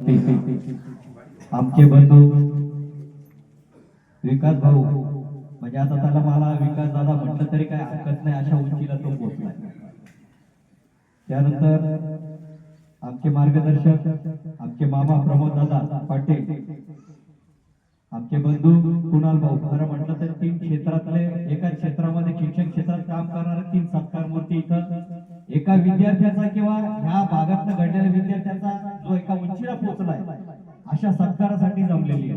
आमचे बंधू विकास भाऊ म्हणजे आता त्याला मला विकास दादा म्हटलं तरी काय हरकत नाही अशा उंचीला तो पोहोचला त्यानंतर आमचे मार्गदर्शक आमचे मामा प्रमोद दादा पाटील आमचे बंधू कुणाल भाऊ खरं म्हटलं तर तीन क्षेत्रातले एका क्षेत्रामध्ये शिक्षण क्षेत्रात काम करणारे तीन सत्कार मूर्ती इथं एका विद्यार्थ्याचा किंवा ह्या भागात घडलेल्या विद्यार्थ्याचा जो एका उंचीला पोहोचलाय अशा सत्कारासाठी जमलेली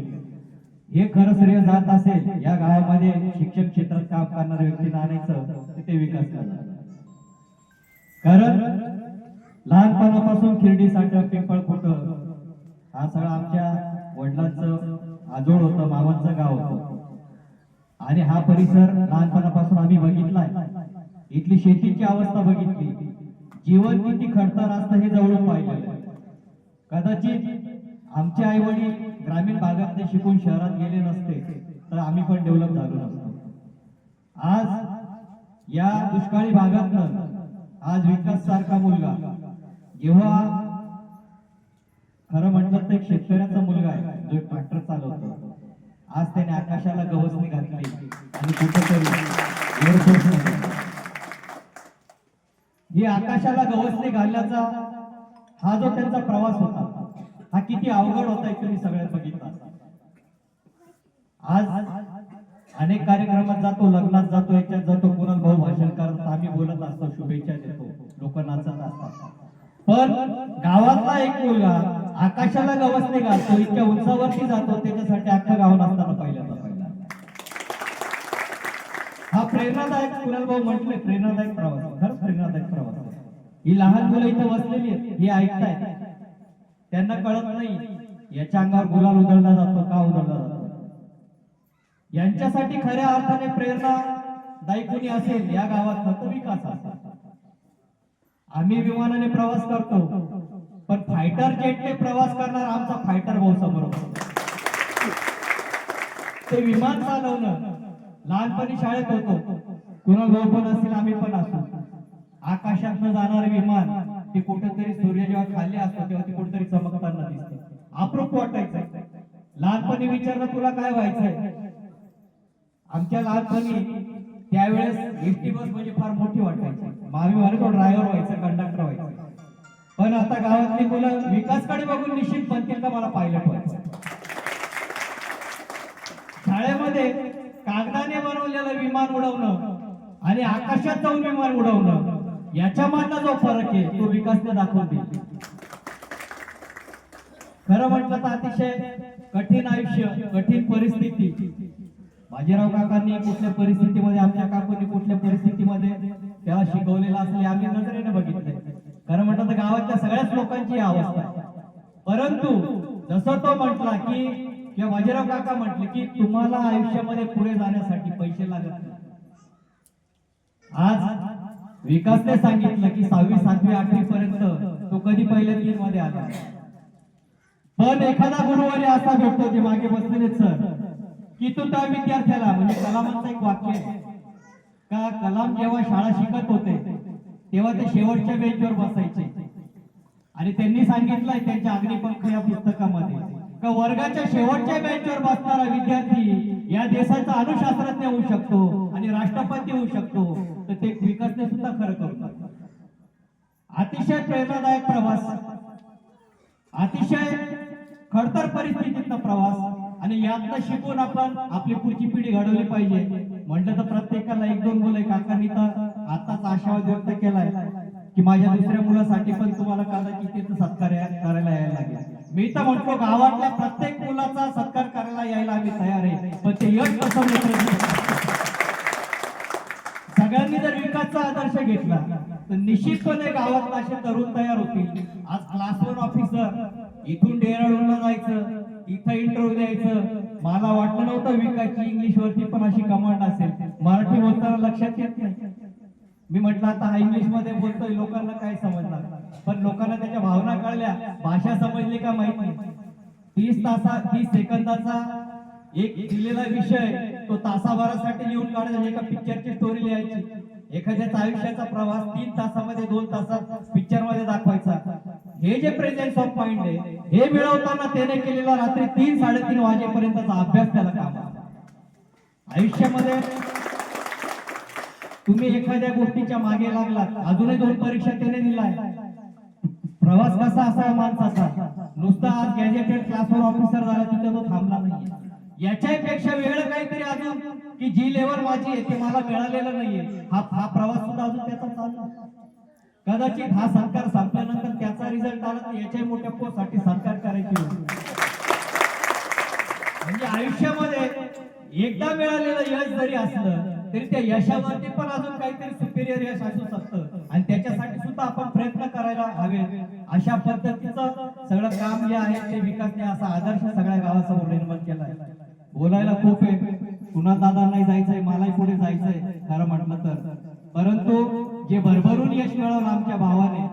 हे खरं श्रेय जात असेल या गावामध्ये शिक्षण क्षेत्रात काम करणाऱ्या व्यक्तींना आणायचं तिथे ते विकास करणार. कारण लहानपणापासून खिरडी साठ पिंपळ खोटं हा सगळा आमच्या वडिलांचं आजोळ होतं मामांचं गाव होतं. आणि हा परिसर लहानपणापासून आम्ही बघितलाय. इथली शेतीची अवस्था बघितली. जीवन किती खडतर असतं हे जवळून पाहिलं. कदाचित आमचे आई वडील ग्रामीण भागामध्ये शिकून शहरात गेले नसते तर आम्ही पण डेव्हलप झालो नसतो. आज या दुष्काळी भागातनं आज विकास सारखा मुलगा. जेव्हा खरं म्हटलं तर एक शेतकऱ्याचा मुलगा आहे जो ट्रॅक्टर चालवतो. आज त्याने आकाशाला गवसणी घातली आणि कुठेतरी हे आकाशाला गवसने घालण्याचा हा जो त्यांचा प्रवास होता हा किती अवघड होता एक तुम्ही सगळ्यात बघितला. आज अनेक कार्यक्रमात जातो लग्नात जातो याच्यात जातो कुणाल भाऊ भाषण करत आम्ही बोलत असतो शुभेच्छा देतो. लोक नाचत असतात. पण गावातला एक मुलगा आकाशाला गवसने घालतो इतक्या उंचावरती जातो त्याच्यासाठी अख्खा गाव नसताना पहिल्या हा प्रेरणादायक कुणाल भाऊ म्हटले प्रेरणादायक प्रवास. खरंच प्रेरणादायक प्रवास. ही लहान मुलं इथं बसलेली आहेत ही ऐकताय त्यांना कळत नाही याच्या अंगावर गुलाल उधळला जातो का उधळला जातो? यांच्यासाठी खऱ्या अर्थाने प्रेरणा दायी असेल या गावात फक्त विकास असेल. आम्ही विमानाने प्रवास करतो पण फायटर जेटने प्रवास करणार आमचा फायटर भाऊ समोर ते विमान चालवणं लहानपणी शाळेत होतो. कुणा भाऊ पण असतील आम्ही पण असतो आकाशात जाणारे विमान ते कुठेतरी सूर्य जेव्हा खाली असतो तेव्हा ते कुठेतरी चमकताना दिसते. अप्रूप वाटायचं. लहानपणी विचारलं तुला काय व्हायचंय? आमच्या लहानपणी त्यावेळेस एसटी बस म्हणजे फार मोठी वाटायची. मामी तो ड्रायव्हर व्हायचं कंडक्टर व्हायचा. पण आता गावातली मुलं विकासकडे बघून निश्चित बनतील का मला पायलट व्हायचं शाळेमध्ये कागदाने बनवलेलं विमान उडवणं आणि आकाशात जाऊन विमान उडवणं याच्या मधला जो फरक आहे तो विकासने दाखवून देईल खरं म्हटलं तर अतिशय कठीण आयुष्य कठीण परिस्थिती. बाजीराव काकांनी कुठल्या परिस्थितीमध्ये आमच्या काकांनी कुठल्या परिस्थितीमध्ये त्याला शिकवलेलं असले आम्ही नजरेने बघितले खरं म्हटलं तर गावातल्या सगळ्याच लोकांची अवस्था आहे. परंतु जसं तो म्हटला की किंवा बाजीराव काका म्हटले की तुम्हाला आयुष्यामध्ये पुढे जाण्यासाठी पैसे लागत नाही. आज विकासने सांगितलं की सहावी सातवी आठवी पर्यंत तो कधी पहिल्या तीन मध्ये आला. पण एखादा गुरुवारी असा भेटतो ते मागे बसलेले सर की तो त्या विद्यार्थ्याला? म्हणजे कलामांचं एक वाक्य आहे. का कलाम जेव्हा शाळा शिकत होते तेव्हा ते शेवटच्या बेंचवर बसायचे. आणि त्यांनी सांगितलंय त्यांच्या अग्निपंख या पुस्तकामध्ये. का वर्गाच्या शेवटच्या बेंचवर बसणारा विद्यार्थी या देशाचा अनुशास्त्रज्ञ होऊ शकतो आणि राष्ट्रपती होऊ शकतो. तर ते विकासने सुद्धा खरं करतात. अतिशय प्रेरणादायक प्रवास. अतिशय खडतर परिस्थितीतला प्रवास. आणि यातनं शिकून आपण आपली पुढची पिढी घडवली पाहिजे. म्हटलं तर प्रत्येकाला एक दोन मुलं काकांनी तर आताच आशावाद व्यक्त केलाय की माझ्या दुसऱ्या मुलासाठी पण तुम्हाला कदाचित सत्कार करायला यायला लागेल. मी तर म्हणतो गावातल्या प्रत्येक मुलाचा सत्कार करायला यायला आम्ही तयार आहे. पण ते यश कसं सगळ्यांनी जर विकासचा आदर्श घेतला तर निश्चितपणे गावात असे तरुण तयार होतील. आज क्लास वन ऑफिसर इथून डेहराडूनला जायचं इथं इंटरव्ह्यू द्यायचं. मला वाटलं नव्हतं विकासची इंग्लिश वरती पण अशी कमांड असेल. मराठी बोलताना लक्षात येत नाही. मी म्हटलं आता हा इंग्लिशमध्ये बोलतोय लोकांना काय समजणार? पण लोकांना त्याच्या भावना कळल्या. भाषा समजली का माहीत नाही. तीस तासा तीस सेकंदाचा एक दिलेला विषय तो तासाभरासाठी लिहून काढायचा एका पिक्चरची स्टोरी लिहायची. एखाद्याचा आयुष्याचा प्रवास तीन तासामध्ये दोन तासात पिक्चरमध्ये दाखवायचा. हे जे प्रेझेन्स ऑफ माइंड आहे हे मिळवताना त्याने केलेला रात्री तीन साडेतीन वाजेपर्यंतचा अभ्यास त्याला काम आयुष्यामध्ये तुम्ही एखाद्या गोष्टीच्या मागे लागलात. अजूनही दोन परीक्षा त्याने दिलाय प्रवास कसा असावा माणसाचा? नुसता आज गॅजेटेड क्लासवर ऑफिसर झाला तिथे तो थांबला नाही याच्याही पेक्षा वेगळं काहीतरी अजून की जी लेवल माझी आहे ते मला मिळालेलं नाहीये. हा हा प्रवास सुद्धा अजून त्याचा चालला कदाचित हा सरकार संपल्यानंतर त्याचा रिझल्ट आला तर याच्याही मोठ्या पोस्टसाठी सरकार करायची म्हणजे आयुष्यामध्ये एकदा मिळालेलं यश जरी असलं तरी त्या यशावरती पण अजून काहीतरी सुपेरियर यश असू शकतं. आणि त्याच्यासाठी सुद्धा आपण प्रयत्न करायला हवे. अशा पद्धतीचं सगळं काम जे आहे ते विकासने असा आदर्श सगळ्या गावासमोर निर्माण केला आहे बोलायला खूप आहे. पुन्हा दादा नाही जायचंय मलाही पुढे जायचंय खरं म्हटलं तर. परंतु जे भरभरून यश मिळवलं आमच्या भावाने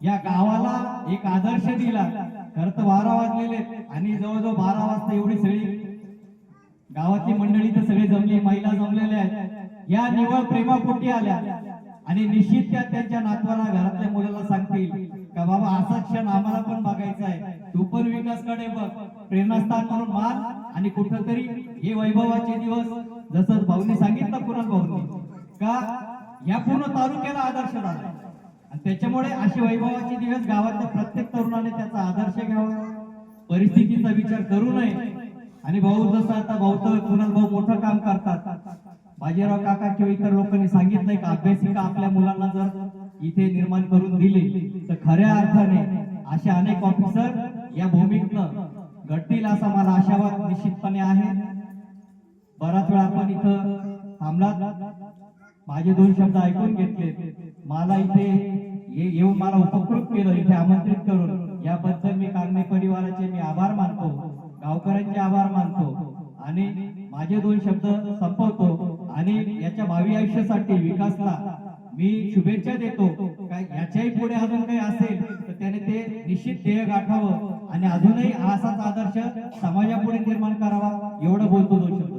या गावाला एक आदर्श दिला. खरं तर बारा वाजलेले आणि जवळजवळ बारा वाजता एवढी सगळी गावातली मंडळी तर सगळी जमली महिला जमलेल्या आहेत. या निवळ प्रेमापोटी आल्या. आणि निश्चित त्या त्यांच्या नातवाला घरातल्या मुलाला सांगतील बाबा असा क्षण आम्हाला पण बघायचा आहे. तू पण विकासकडे बघ. प्रेरणास्थान म्हणून मान आणि कुठंतरी हे वैभवाचे दिवस जसं भाऊनी सांगितलं कुणाल भाऊनी का या पूर्ण तालुक्याला आदर्श झाला आणि त्याच्यामुळे असे वैभवाचे दिवस गावातल्या प्रत्येक तरुणाने त्याचा आदर्श घ्यावा. परिस्थितीचा विचार करू नये. आणि भाऊ जसं आता भाऊ तर कुणाल भाऊ मोठं काम करतात. बाजीराव काका किंवा इतर लोकांनी सांगितलंय का अभ्यासिका आपल्या मुलांना जर इथे निर्माण करून दिली. तर खऱ्या अर्थाने असे अनेक ऑफिसर या भूमीतनं घडतील असा मला आशावाद निश्चितपणे आहे. बराच वेळा आपण इथं थांबलात. माझे दोन शब्द ऐकून घेतले. मला इथे ये- येऊन मला उपकृत केलं इथे आमंत्रित करून. याबद्दल मी कांगणे परिवाराचे मी आभार मानतो. गावकऱ्यांचे आभार मानतो. आणि माझे दोन शब्द संपवतो. आणि याच्या भावी आयुष्यासाठी विकासला मी शुभेच्छा देतो. याच्याही पुढे अजून काही असेल तर त्याने ते निश्चित ध्येय गाठावं आणि अजूनही असाच आदर्श समाजापुढे निर्माण करावा एवढं बोलतो दोन शब्द